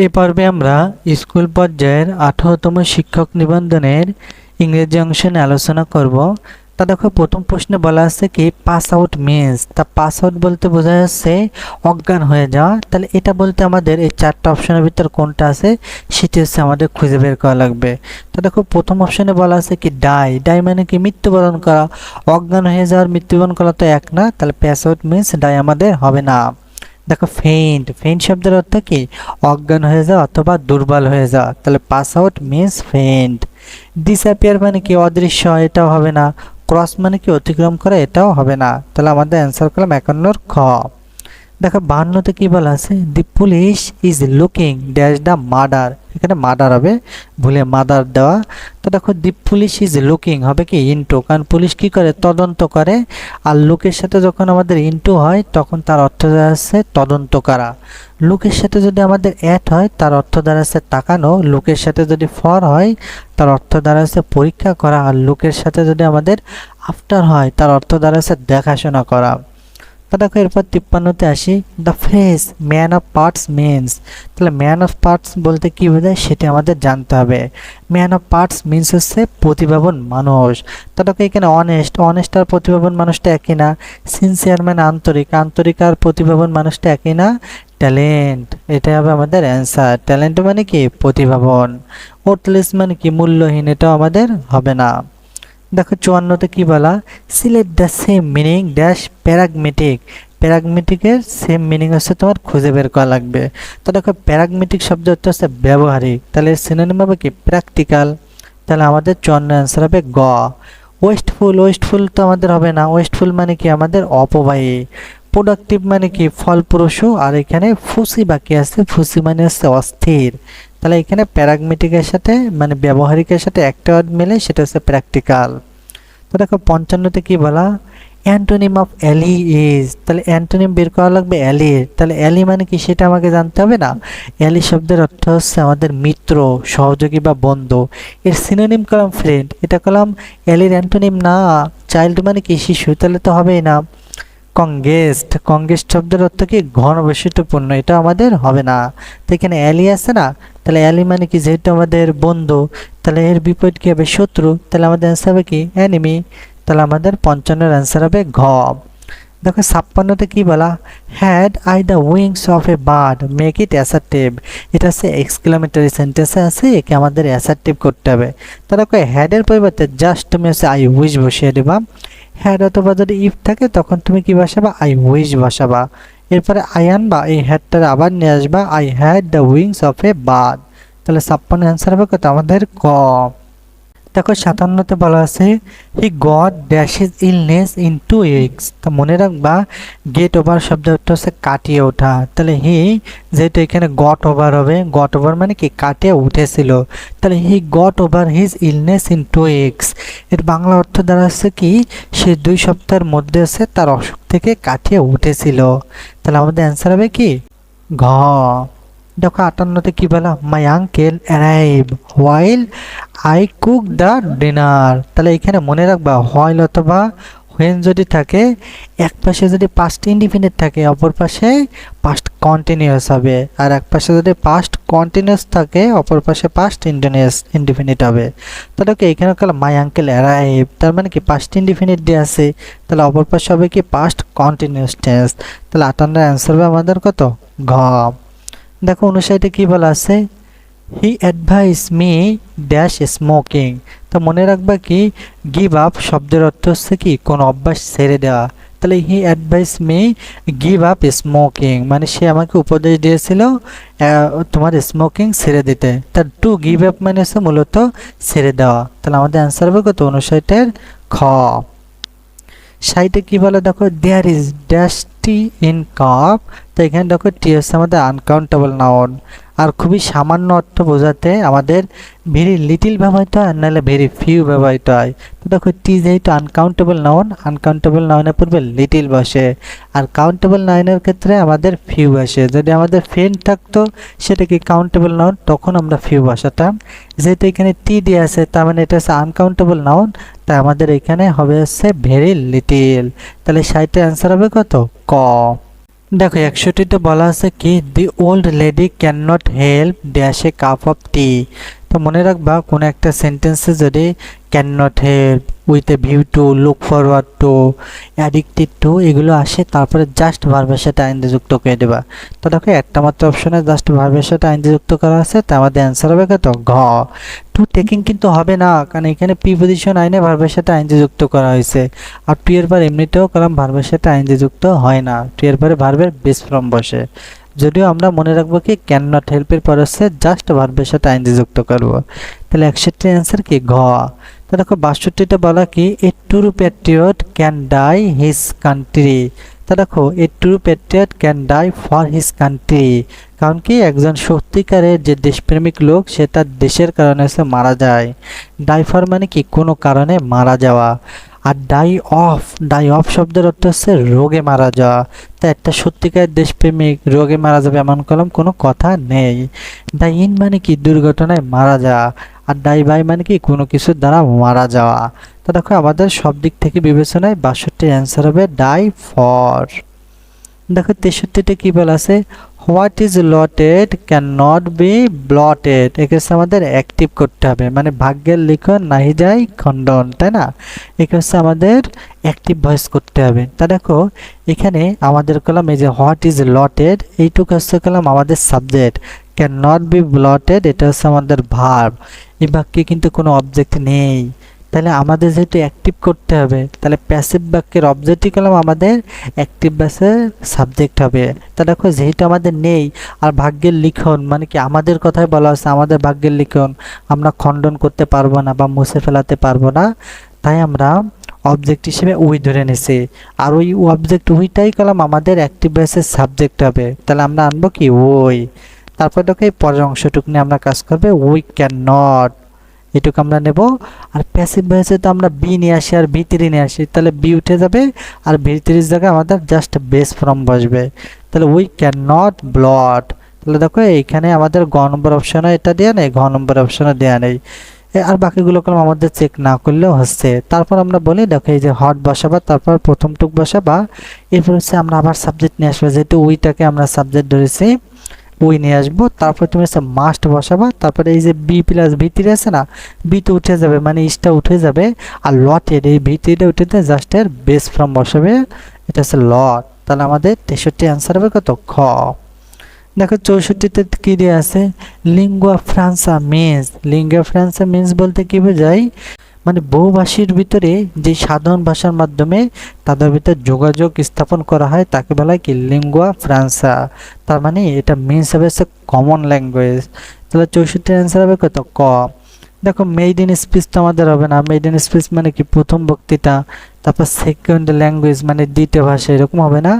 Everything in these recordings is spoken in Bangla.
এই পর্বে আমরা স্কুল পর্যায়ের আঠারোতম শিক্ষক নিবন্ধনের ইংরেজি অংশ নিয়ে আলোচনা করব। তা দেখো, প্রথম প্রশ্নে বলা আছে কি পাস আউট মিনস তা পাস আউট বলতে বোঝা যাচ্ছে অজ্ঞান হয়ে যাওয়া। তাহলে এটা বলতে আমাদের এই চারটা অপশনের ভিতর কোনটা আছে, সেটি হচ্ছে আমাদের খুঁজে বের করা লাগবে। তা দেখো, প্রথম অপশনে বলা আছে কি ডাই ডাই মানে কি, মৃত্যুবরণ করা। অজ্ঞান হয়ে যাওয়ার মৃত্যুবরণ করা তো এক না, তাহলে পাস আউট মিনস ডাই আমাদের হবে না। দেখো ফেইন্ট ফেইন্ট শব্দের অর্থ কি? অজ্ঞান হয়ে যাওয়া অথবা দুর্বল হয়ে যাওয়া। তাহলে pass out means faint disappear মানে কি? অদৃশ্য, এটাও হবে না। ক্রস মানে কি? অতিক্রম করা, এটাও হবে না। তাহলে আমাদের অ্যান্সার করলাম একান্নর খ। দেখো, বাহান্নতে কি বলা আছে? The police is looking dash the murder এখানে মার্ডার হবে, ভুলে মার্ডার দেওয়া। তো দেখো দি পুলিশ ইজ লুকিং হবে কি? ইন্টু কারণ পুলিশ কি করে? তদন্ত করে। আর লোকের সাথে যখন আমাদের ইন্টু হয়, তখন তার অর্থ দাঁড়াচ্ছে তদন্ত করা। লোকের সাথে যদি আমাদের অ্যাট হয়, তার অর্থ দাঁড়াচ্ছে তাকানো। লোকের সাথে যদি ফর হয়, তার অর্থ দাঁড়াচ্ছে পরীক্ষা করা। আর লোকের সাথে যদি আমাদের আফটার হয়, তার অর্থ দাঁড়াচ্ছে দেখাশোনা করা। তো দেখো এরপর তিপ্পান্নতে আসি the phrase man of parts means তাহলে ম্যান অফ পার্টস বলতে কী বোঝায়? সেটি আমাদের জানতে হবে। ম্যান অফ পার্টস মিনস হচ্ছে প্রতিভাবন মানুষ। তো দেখো এখানে অনেস্ট অনেস্ট আর প্রতিভাবন মানুষটা একই না। সিনসিয়ার মানে আন্তরিক আন্তরিক আর প্রতিভাবন মানুষটা একই না। ট্যালেন্ট এটাই হবে আমাদের অ্যান্সার ট্যালেন্ট মানে কি? প্রতিভাবন। ওর্থলেস মানে কি? মূল্যহীন, এটাও আমাদের হবে না। দেখো চুয়ান্নতে কি বলা? Select the same meaning dash pragmatic প্যারাগমেটিকের same meaning হচ্ছে তোমার খুঁজে বের করা লাগবে। তো দেখো প্যারাগমেটিক শব্দ হচ্ছে ব্যবহারিক। তাহলে সিনোনিম হবে কি? প্র্যাকটিক্যাল তাহলে আমাদের চুয়ান্ন অ্যান্সার হবে গ। ওয়েস্টফুল ওয়েস্টফুল তো আমাদের হবে না। ওয়েস্টফুল মানে কি? আমাদের অপবাহী প্রোডাক্টিভ মানে কি? ফলপ্রসূ। আর এখানে ফুসি বাকি আছে। ফুসি মানে হচ্ছে অস্থির। তাহলে এখানে প্যারাগমেটিকের সাথে মানে ব্যবহারিকের সাথে একটা ওয়ার্ড মিলে, সেটা হচ্ছে প্র্যাকটিক্যাল। তো দেখো পঞ্চান্নতে কি বলা? Antonym of ally is. তাহলে অ্যান্টোনিম বের করা লাগবে অ্যালি। তাহলে অ্যালি মানে কি সেটা আমাকে জানতে হবে না? অ্যালি শব্দের অর্থ হচ্ছে আমাদের মিত্র, সহযোগী বা বন্ধু। এর সিনোনিম কলাম ফ্রেন্ড এটা কলাম অ্যালির অ্যান্টোনিম না চাইল্ড মানে কি? শিশু। তাহলে তো হবেই না। কংগেস্ট। কংগেস্ট শব্দের অর্থ কি? ঘন বৈশিষ্ট্যপূর্ণ। এটা আমাদের হবে না। তো এখানে অ্যালি আছে না? তাহলে অ্যালি মানে কি? যেহেতু আমাদের বন্ধু, তাহলে এর বিপরীত কি হবে? শত্রু। তাহলে আমাদের অ্যান্সার হবে কি? অ্যানিমি তাহলে আমাদের পঞ্চান্নের অ্যান্সার হবে ঘ দেখো ছাপ্পান্নতে কি বলা? Had I the wings of a bird make it assertive এটা হচ্ছে এক্সক্লামেটারি সেন্টেন্সে আছে, একে আমাদের অ্যাসার্টিভ করতে হবে। তাহলে কয়? হ্যাডের পরিবর্তে জাস্ট তুমি হচ্ছে আই উইশ বসিয়ে দেবা। হ্যাড অথবা যদি ইফ থাকে, তখন তুমি কি বসাবা? I wish বসাবা। এরপরে আই আনবা, এই হ্যাডটার আবার নিয়ে আসবা I had the wings of a বাদ তাহলে ছাপ্পান্ন অ্যান্সার হবে কত? আমাদের ক। দেখো সাতান্নতে বলা আছে he got dashes illness in two weeks তো মনে রাখবা গেট ওভার শব্দটা হচ্ছে কাটিয়ে ওঠা। তাহলে হি যেহেতু এখানে গট ওভার হবে গট ওভার মানে কি? কাটিয়ে উঠেছিল। তাহলে he got over his illness in two weeks এর বাংলা অর্থ দাঁড়াচ্ছে কি? সে দুই সপ্তাহের মধ্যে আছে তার অসুখ থেকে কাটিয়ে উঠেছিল। তাহলে আমাদের অ্যান্সার হবে কি? ঘ। দেখো আটান্নতে কি বলা my uncle arrive while I cook the dinner তাহলে এখানে মনে রাখবা হোয়াইল অথবা হোয়েন যদি থাকে, এক পাশে যদি পাস্ট ইন্ডিপেন্ডেন্ট থাকে, অপর পাশে পাস্ট কন্টিনিউয়াস হবে। আর এক পাশে যদি পাস্ট কন্টিনিউয়াস থাকে, অপর পাশে পাস্ট ইন্ডিনিয়াস ইন্ডিপেন্ডেন্ট হবে। তাহলে কি এখানে কাল মাই আঙ্কেল অ্যারাইভ তার মানে কি পাস্ট ইন্ডিপেন্ডেন্ট দিয়ে আছে। তাহলে অপর পাশে হবে কি পাস্ট কন্টিনিউয়াস টেন্স তাহলে আটান্নের অ্যান্সার হবে আমাদের কত? ঘ। দেখো অনুসারীতে কি বলা আছে? He advise me dash smoking তো মনে রাখবা কি? গিভ আপ শব্দের অর্থ হচ্ছে কি? কোন অভ্যাস ছেড়ে দেওয়া। তাহলে he advise me give up smoking মানে সে আমাকে উপদেশ দিয়েছিল তোমার স্মোকিং ছেড়ে দিতে। তার টু গিভ আপ মানে হচ্ছে মূলত ছেড়ে দেওয়া। তাহলে আমাদের অ্যান্সার হবে কত? অনুসারীটের খ। সাইটে কি বলে? দেখো there is dash tea in cup তো এখানে দেখো টি হচ্ছে আমাদের আনকাউন্টেবল নাউন আর খুবই সামান্য অর্থ বোঝাতে আমাদের ভেরি লিটিল ব্যবহৃত হয় নাহলে ভেরি ফিউ ব্যবহৃত হয়। তো দেখো টি যেহেতু আনকাউন্টেবল নাউন আনকাউন্টেবল নাউনের পূর্বে লিটিল বসে। আর কাউন্টেবল নাউনের ক্ষেত্রে আমাদের ফিউ আসে যদি আমাদের ফ্রেন্ড থাকতো, সেটা কি কাউন্টেবল নাউন তখন আমরা ফিউ বসাতাম। যেহেতু এখানে টি দিয়ে আছে, তার মানে এটা হচ্ছে আনকাউন্টেবল নাউন তাই আমাদের এখানে হবে হচ্ছে ভেরি লিটিল তাহলে সাইটের অ্যান্সার হবে কত? ক। দেখো একষট্টিতে বলা আছে কি the old lady can not help dash a cup of tea তো মনে রাখবা, কোনো একটা সেন্টেন্সে যদি can not help with a view to look forward to addicted to এগুলো আসে, তারপরে জাস্ট ভার্বের সাথে আইনদি যুক্ত করে দেবা। তো দেখো, একটা মাত্র অপশনে জাস্ট ভার্বের সাথে আইনদি যুক্ত করা আছে তা আমাদের অ্যান্সার হবে কত? ঘ। টু টেকিং কিন্তু হবে না, কারণ এখানে প্রিপোজিশন আইনে ভার্বের সাথে আইনজি যুক্ত করা হয়েছে। আর টু এর পর এমনিতেও কারণ ভার্বের সাথে আইনজি যুক্ত হয় না। টু এর পরে ভার্বের বেস ফর্ম বসে। যদিও আমরা মনে রাখব কি ক্যান নট হেল্পের পর হচ্ছে জাস্ট ভার্বের সাথে আইনজি যুক্ত করব। তাহলে একষট্টি অ্যান্সার কি? ঘ। তো দেখো বাষট্টিটা বলা কি a true patriot can die his country দেখো a true patriot can die for his country কারণ কি? একজন সত্যিকারের যে দেশপ্রেমিক লোক, সে তার দেশের কারণে সে মারা যায়। ডাই ফর মানে কি? কোনো কারণে মারা যাওয়া। আর ডাই অফ ডাই অফ শব্দের অর্থ হচ্ছে রোগে মারা যাওয়া। তা একটা সত্যিকার দেশপ্রেমিক রোগে মারা যাবে এমন কলম কোনো কথা নেই। ডাই ইন মানে কি? দুর্ঘটনায় মারা যাওয়া। আর ডাই বাই মানে কি, কোনো কিছুর দ্বারা মারা যাওয়া। তো দেখো, আমাদের সব দিক থেকে বিবেচনায় বাষট্টি অ্যান্সার হবে ডাই ফর দেখো, তেষট্টিতে কী বলা আছে? What is allotted can not be blotted এক্ষেত্রে আমাদের অ্যাক্টিভ করতে হবে। মানে ভাগ্যের লিখন নাহি যায়, খণ্ডন, তাই না? এক্ষেত্রে আমাদের অ্যাক্টিভ ভয়েস করতে হবে। তা দেখো, এখানে আমাদের কলাম এই যে হোয়াট ইজ লটেড এইটুকু হচ্ছে কলাম আমাদের subject can not be blotted এটা হচ্ছে আমাদের ভার্ব এই বাক্যে কিন্তু কোনো অবজেক্ট নেই। তাহলে আমাদের যেহেতু অ্যাক্টিভ করতে হবে, তাহলে প্যাসিভ বাক্যের অবজেক্টই কলাম আমাদের অ্যাক্টিভ বাসের সাবজেক্ট হবে। তা দেখো, যেহেতু আমাদের নেই, আর ভাগ্যের লিখন মানে কি আমাদের কথাই বলা হচ্ছে আমাদের ভাগ্যের লিখন, আমরা খণ্ডন করতে পারব না বা মুছে ফেলাতে পারব না। তাই আমরা অবজেক্ট হিসেবে উই ধরে নিছি। আর ওই অবজেক্ট উইটাই কলাম আমাদের অ্যাক্টিভ বাসের সাবজেক্ট হবে। তাহলে আমরা আনব কি ওই তারপর দেখো এই পরের অংশটুকু নিয়ে আমরা কাজ করবে উই ক্যান নট এটুকু আমরা নেব। আর প্যাসিভ ভয়েসে তো আমরা বি নিয়ে আসি আর ভি থ্রি নিয়ে আসি, তাহলে বি উঠে যাবে আর ভি জায়গায় আমাদের জাস্ট বেস ফর্ম বসবে। তাহলে উই ক্যান নট ব্লট তাহলে দেখো এইখানে আমাদের গ নম্বর অপশনে এটা দেওয়া নেই ঘ নম্বর অপশনে দেওয়া নেই। আর বাকিগুলো কলম আমাদের চেক না করলেও হচ্ছে। তারপর আমরা বলি, দেখো এই যে হট বসাবা, তারপর প্রথম টুক বসাবা। এরপর হচ্ছে আমরা আবার সাবজেক্ট নিয়ে আসব, যেহেতু উইটাকে আমরা সাবজেক্ট ধরেছি। ওই নিয়ে আসব, তারপর তুমি হচ্ছে মাস্ট বসাবা, তারপরে এই যে বি প্লাস ভিতরে আছে না বি তো উঠে যাবে মানে ইসটা উঠে যাবে, আর লটের এই ভিতরিটা উঠে দিয়ে জাস্ট এর বেস ফর্ম বসাবে, এটা হচ্ছে লট তাহলে আমাদের তেষট্টি অ্যান্সার হবে কত? খ। দেখো চৌষট্টিতে কি দিয়ে আছে? Lingua franca means lingua franca means বলতে কি বোঝায়? মানে বহুভাষীর ভিতরে যে সাধারণ ভাষার মাধ্যমে তাদের ভিতরে যোগাযোগ স্থাপন করা হয়, তাকে বলা হয় কি লিঙ্গুয়া ফ্রান্সা তার মানে এটা মিন্স হবে কমন ল্যাঙ্গুয়েজ তাহলে চৌষট্টির অ্যান্সার হবে কত? ক। দেখো মেড ইন স্পিচ তো আমাদের হবে না। মেড ইন স্পিচ মানে কি, প্রথম বক্তৃতা, তারপর সেকেন্ড ল্যাঙ্গুয়েজ মানে দ্বিতীয় ভাষা, এরকম হবে না।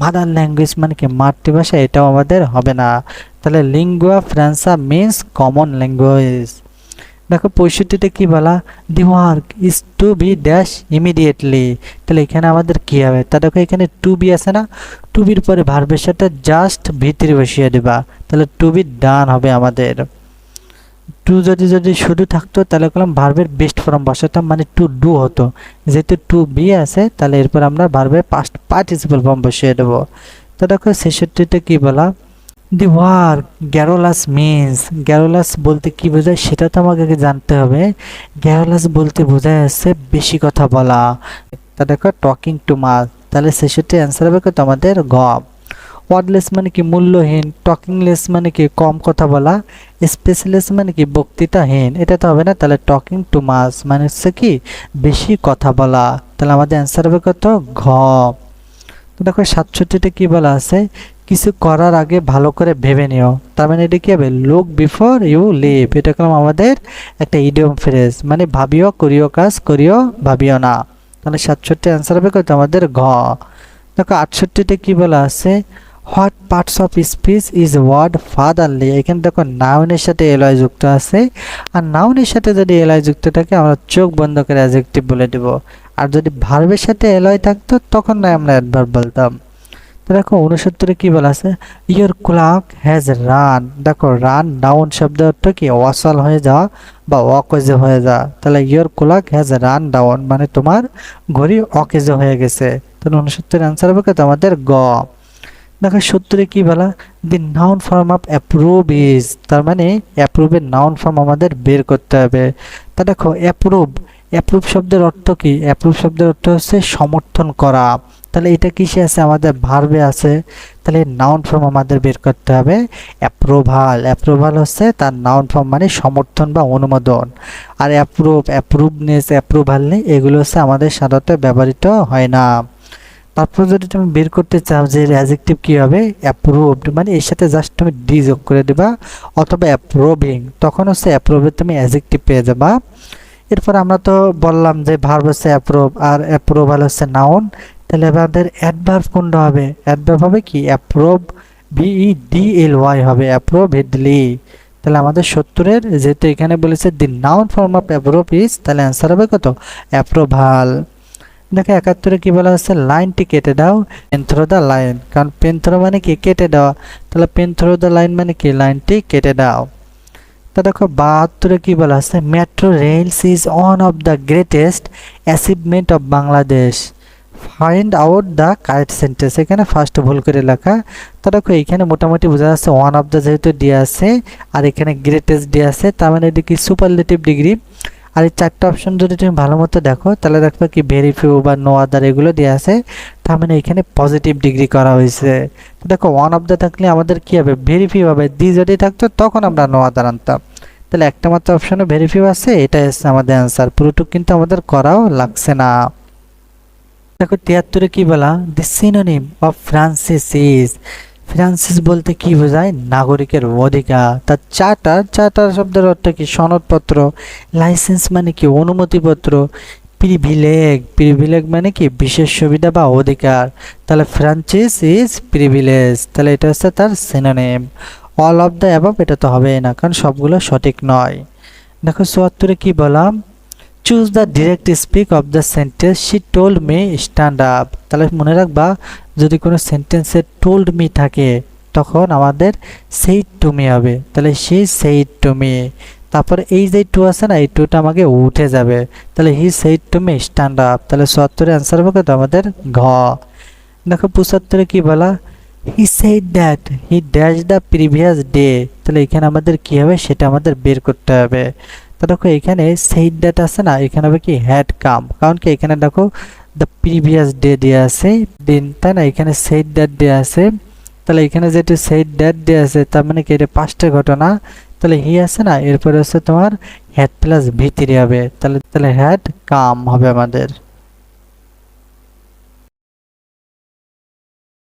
মাদার ল্যাঙ্গুয়েজ মানে কি, মাতৃভাষা, এটাও আমাদের হবে না। তাহলে lingua franca means common language দেখো পঁয়ষট্টিতে কি বলা? The work is to be dash immediately তাহলে এখানে আমাদের কি হবে? তা দেখো এখানে টু বি আছে না? টু বির পরে ভার্বের সাথে জাস্ট ভিতরে বসিয়ে দেবা। তাহলে টু বি ডান হবে আমাদের। টু যদি যদি শুধু থাকতো, তাহলে কলাম ভার্বের বেস্ট ফর্ম বসাতাম মানে টু ডু হতো। যেহেতু টু বি আছে, তাহলে এরপর আমরা ভার্বের পাস্ট পার্টিসিপাল ফর্ম বসিয়ে দেবো। তো দেখো ছেষট্টিতে কি বলা? দি ওয়ার্ক গ্যারোলাস মিন্স গ্যারোলাস বলতে কি বোঝায় সেটা তো আমাকে জানতে হবে। গ্যারোলাস বলতে বোঝায় আছে বেশি কথা বলা। তা দেখো টকিং টু মাস তাহলে ছেষট্টি অ্যান্সার হবে কত আমাদের গ। ওয়ার্ডলেস মানে কি মূল্যহীন টকিংলেস মানে কি কম কথা বলা স্পেশালেস মানে কি বক্তৃতাহীন, এটা তো হবে না, তাহলে টকিং টু মাস মানে হচ্ছে কি বেশি কথা বলা। তাহলে আমাদের অ্যান্সার হবে কত ঘ। দেখো, সাতষট্টিতে কি বলা আছে? কিছু করার আগে ভালো করে ভেবে নিও। তার মানে এটা কি হবে? লুক বিফোর ইউ লিভ এটা কলম আমাদের একটা ইডিয়ম ফ্রেজ মানে ভাবিও, করিও কাজ, করিও, ভাবিও না। তাহলে সাতষট্টি অ্যান্সার হবে কত আমাদের ঘ। দেখো, আটষট্টিতে কি বলা আছে? What parts of speech is word fatherly এখানে দেখো নাউনের সাথে এলয় যুক্ত আছে। আর নাউনের সাথে যদি এলয় যুক্ত থাকে, আমরা চোখ বন্ধ করে অ্যাজেক্টিভ বলে দেব। আর যদি ভার্বের সাথে এলয় থাকতো, তখন নয় আমরা অ্যাডভার্ব বলতাম। দেখো উনসত্তরে কি বলা আছে? ইয়োর ক্লক হ্যাজ রান দেখো রান ডাউন শব্দ অর্থ কি? অসল হয়ে যাওয়া বা অকেজে হয়ে যাওয়া। তাহলে your clock has run down মানে তোমার ঘড়ি অকেজে হয়ে গেছে। তাহলে উনসত্তর অ্যান্সার হবে কত আমাদের গ। দেখো সত্তরে কি বলা? The noun form of approve is তার মানে অ্যাপ্রুভের নাউন ফর্ম আমাদের বের করতে হবে। তা দেখো অ্যাপ্রুভ অ্যাপ্রুভ শব্দের অর্থ কি? অ্যাপ্রুভ শব্দের অর্থ হচ্ছে সমর্থন করা। তাহলে এটা কিসে আছে? আমাদের ভার্বে আছে। তাহলে নাউন ফর্ম আমাদের বের করতে হবে। অ্যাপ্রুভাল অ্যাপ্রুভাল হচ্ছে তার নাউন ফর্ম মানে সমর্থন বা অনুমোদন। আর অ্যাপ্রুভ অ্যাপ্রুভনেস অ্যাপ্রুভাল নেই, এগুলো হচ্ছে আমাদের সাধারণত ব্যবহৃত হয় না। তারপর যদি তুমি বের করতে চাও যে অ্যাজেক্টিভ কী হবে? অ্যাপ্রুভড মানে এর সাথে জাস্ট তুমি ডি যোগ করে দেবা, অথবা অ্যাপ্রুভিং তখন হচ্ছে অ্যাপ্রুভে তুমি অ্যাজেক্টিভ পেয়ে যাবা। এরপর আমরা তো বললাম যে ভার্ব হচ্ছে অ্যাপ্রুভ আর অ্যাপ্রুভাল হচ্ছে নাউন তাহলে আমাদের অ্যাডভার্ব কোনটা হবে? অ্যাডভার্ব হবে কি? Approve B D L Y হবে অ্যাপ্রুভেডলি তাহলে আমাদের সত্তরের, যেহেতু এখানে বলেছে the noun form of approve is তাহলে অ্যান্সার হবে কত? অ্যাপ্রুভাল দেখো একাত্তরে কি বলা হচ্ছে লাইনটি কেটে দাও পেন্থ্রো দ্য লাইন কারণ পেন্থ্রো মানে কি? কেটে দেওয়া। তাহলে পেন্থ্রো দ্য লাইন মানে কি? লাইনটি কেটে দাও। তা দেখো বাহাত্তরে কি বলা আছে metro rails is one of the greatest achievement of Bangladesh find out the correct sentence এখানে ফার্স্ট ভুল করে লেখা। তো দেখো, এইখানে মোটামুটি বোঝা যাচ্ছে ওয়ান অফ দ্য যেহেতু ডি আছে, আর এখানে গ্রেটেস্ট ডি আছে, তার মানে এটি কি সুপারলেটিভ ডিগ্রি আর এই চারটা অপশন যদি তুমি ভালো মতো দেখো, তাহলে দেখবে কি ভেরিফিউ বা নো আদার এগুলো দেওয়া আছে। তার মানে এখানে পজিটিভ ডিগ্রি করা হয়েছে। দেখো ওয়ান অফ দ্য থাকলে আমাদের কি হবে? ভেরিফিউ হবে। দি যদি থাকতো, তখন আমরা নো আদার আনতাম। তাহলে একটা মাত্র অপশনে ভেরিফিউ আছে, এটাই হচ্ছে আমাদের অ্যান্সার পুরোটুক কিন্তু আমাদের করাও লাগছে না। দেখো তিয়াত্তরে কি বলা? The synonym of Francis is Francis বলতে কি বোঝায়? নাগরিকের অধিকার। তার চার্টার চার্টার শব্দের অর্থ কি? সনদপত্র। লাইসেন্স মানে কি? অনুমতিপত্র। প্রিভিলেগ প্রিভিলেগ মানে কি? বিশেষ সুবিধা বা অধিকার। তাহলে ফ্রান্সিস ইজ প্রিভিলেজ তাহলে এটা হচ্ছে তার synonym all of the above এটা তো হবেই না, কারণ সবগুলো সঠিক নয়। দেখো চুয়াত্তরে কি বললাম choose the direct speak of the sentence she told me stand up তাহলে মনে রাখবা, যদি কোনো সেন্টেন্সে টোল্ড মি থাকে, তখন আমাদের সেই টু মি হবে। তাহলে সে সেই টু মি তারপর এই যে টু আছে না, এই টুটা আমাকে উঠে যাবে। তাহলে হি সেই টু মি স্ট্যান্ড আপ তাহলে সত্তরে অ্যান্সার হবে কত আমাদের ঘ। দেখো পঁচাত্তরে কি বলা? He said that he dash the previous day তাহলে এখানে আমাদের কি হবে? সেটা আমাদের বের করতে হবে। তো দেখো এখানে সেইট ডেট আছে না? এখানে হবে কি? হ্যাড কাম কারণ কি? এখানে দেখো দ্য প্রিভিয়াস ডে দেওয়া আছে। দিন তাই না? এখানে সেইট ডেট দেওয়া আছে। তাহলে এখানে যেহেতু সেইট ডেট দেওয়া আছে, তার মানে কি? এটা পাঁচটা ঘটনা। তাহলে হি আছে না? এরপরে হচ্ছে তোমার হ্যাড প্লাস ভিতরে হবে। তাহলে তাহলে হ্যাড কাম হবে আমাদের।